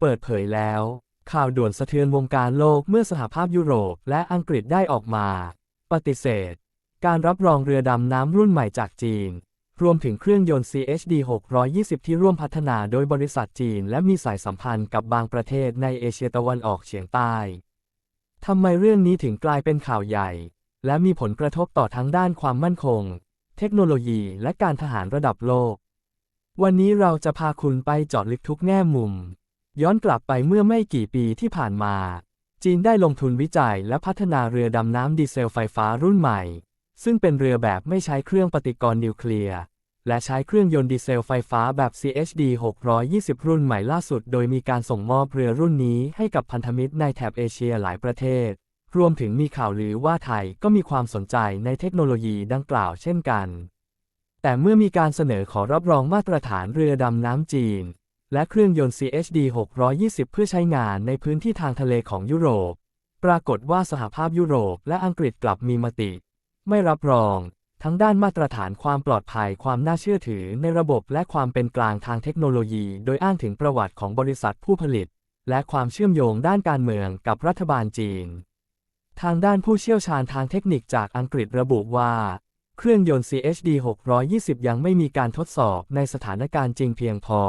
เปิดเผยแล้ว ข่าวด่วนสะเทือนวงการโลกเมื่อสหภาพยุโรปและอังกฤษได้ออกมา ปฏิเสธ การรับรองเรือดำน้ำรุ่นใหม่จากจีน รวมถึงเครื่องยนต์ CHD 620 ที่ร่วมพัฒนาโดยบริษัทจีน และมีสายสัมพันธ์กับบางประเทศในเอเชียตะวันออกเฉียงใต้ทำไมเรื่องนี้ถึงกลายเป็นข่าวใหญ่ และมีผลกระทบต่อทั้งด้านความมั่นคง เทคโนโลยีและการทหารระดับโลก วันนี้เราจะพาคุณไปเจาะลึกทุกแง่มุม ย้อนกลับไปเมื่อไม่กี่ปีที่ผ่านมา จีนได้ลงทุนวิจัยและพัฒนาเรือดำน้ำดีเซลไฟฟ้ารุ่นใหม่ ซึ่งเป็นเรือแบบไม่ใช้เครื่องปฏิกรณ์นิวเคลียร์และใช้เครื่องยนต์ดีเซลไฟฟ้าแบบ CHD 620 รุ่นใหม่ล่าสุด โดยมีการส่งมอบเรือรุ่นนี้ให้กับพันธมิตรในแถบเอเชียหลายประเทศ รวมถึงมีข่าวลือว่าไทยก็มีความสนใจในเทคโนโลยีดังกล่าวเช่นกัน แต่เมื่อมีการเสนอขอรับรองมาตรฐานเรือดำน้ำจีน และเครื่องยนต์ CHD 620 เพื่อใช้งานในพื้นที่ทางทะเลของยุโรป ปรากฏว่าสหภาพยุโรปและอังกฤษกลับมีมติ ไม่รับรอง ทั้งด้านมาตรฐานความปลอดภัยความน่าเชื่อถือในระบบและความเป็นกลางทางเทคโนโลยี โดยอ้างถึงประวัติของบริษัทผู้ผลิต และความเชื่อมโยงด้านการเมืองกับรัฐบาลจีน ทางด้านผู้เชี่ยวชาญทางเทคนิคจากอังกฤษระบุว่าเครื่องยนต์ CHD 620 ยังไม่มีการทดสอบในสถานการณ์จริงเพียงพอ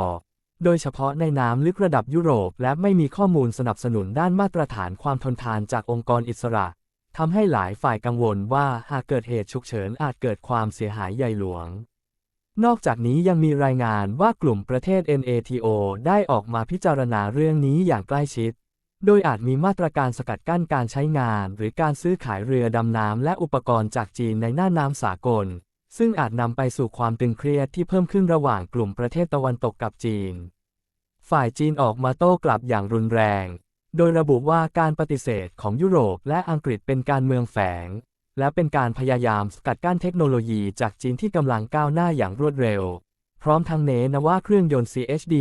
โดยเฉพาะในน้ำลึกระดับยุโรป และไม่มีข้อมูลสนับสนุนด้านมาตรฐานความทนทานจากองค์กรอิสระทำให้หลายฝ่ายกังวลว่าหากเกิดเหตุฉุกเฉินอาจเกิดความเสียหายใหญ่หลวง นอกจากนี้ยังมีรายงานว่ากลุ่มประเทศ NATO ได้ออกมาพิจารณาเรื่องนี้อย่างใกล้ชิด โดยอาจมีมาตรการสกัดกั้นการใช้งาน หรือการซื้อขายเรือดำน้ำและอุปกรณ์จากจีนในหน้าน้ำสากล ซึ่งอาจนำไปสู่ความตึงเครียดที่เพิ่มขึ้นระหว่างกลุ่มประเทศตะวันตกกับจีน ฝ่ายจีนออกมาโต้กลับอย่างรุนแรง โดยระบุว่าการปฏิเสธของยุโรปและอังกฤษเป็นการเมืองแฝง และเป็นการพยายามสกัดกั้นเทคโนโลยีจากจีนที่กำลังก้าวหน้าอย่างรวดเร็ว พร้อมทั้งเน้นว่าเครื่องยนต์ CHD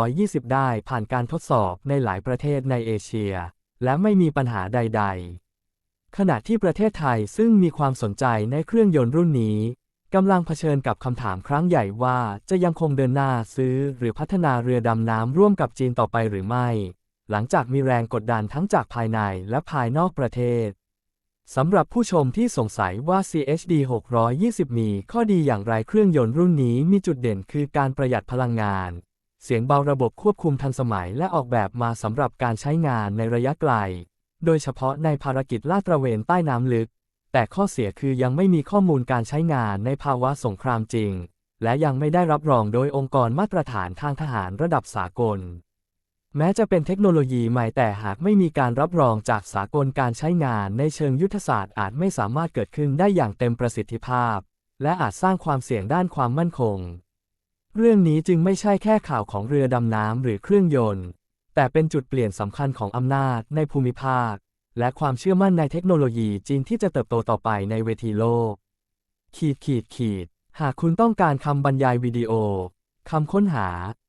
620 ได้ผ่านการทดสอบในหลายประเทศในเอเชีย และไม่มีปัญหาใด ๆ ขณะที่ประเทศไทยซึ่งมีความสนใจในเครื่องยนต์รุ่นนี้ กำลังเผชิญกับคำถามครั้งใหญ่ว่าจะยังคงเดินหน้าซื้อหรือพัฒนาเรือดำน้ำร่วมกับจีนต่อไปหรือไม่ หลังจากมีแรงกดดันทั้งจากภายในและภายนอกประเทศสำหรับผู้ชมที่สงสัยว่า CHD 620 มีข้อดีอย่างไรเครื่องยนต์รุ่นนี้มีจุดเด่นคือการประหยัดพลังงาน เสียงเบาระบบควบคุมทันสมัยและออกแบบมาสำหรับการใช้งานในระยะไกล โดยเฉพาะในภารกิจลาดตระเวนใต้น้ำลึก แต่ข้อเสียคือยังไม่มีข้อมูลการใช้งานในภาวะสงครามจริง และยังไม่ได้รับรองโดยองค์กรมาตรฐานทางทหารระดับสากล แม้จะเป็นเทคโนโลยีใหม่แต่หากไม่มีการรับรองจากสากลการใช้งานในเชิงยุทธศาสตร์อาจไม่สามารถเกิดขึ้นได้อย่างเต็มประสิทธิภาพ และอาจสร้างความเสี่ยงด้านความมั่นคง เรื่องนี้จึงไม่ใช่แค่ข่าวของเรือดำน้ำหรือเครื่องยนต์ แต่เป็นจุดเปลี่ยนสำคัญของอำนาจในภูมิภาค และความเชื่อมั่นในเทคโนโลยีจีนที่จะเติบโตต่อไปในเวทีโลก ขีดขีดขีด หากคุณต้องการคำบรรยายวิดีโอ คำค้นหา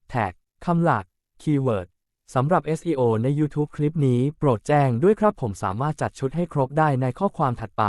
แท็ก คำหลัก คีย์เวิร์ดสำหรับ SEO ใน YouTube คลิปนี้ โปรดแจ้งด้วยครับผมสามารถจัดชุดให้ครบได้ในข้อความถัดไป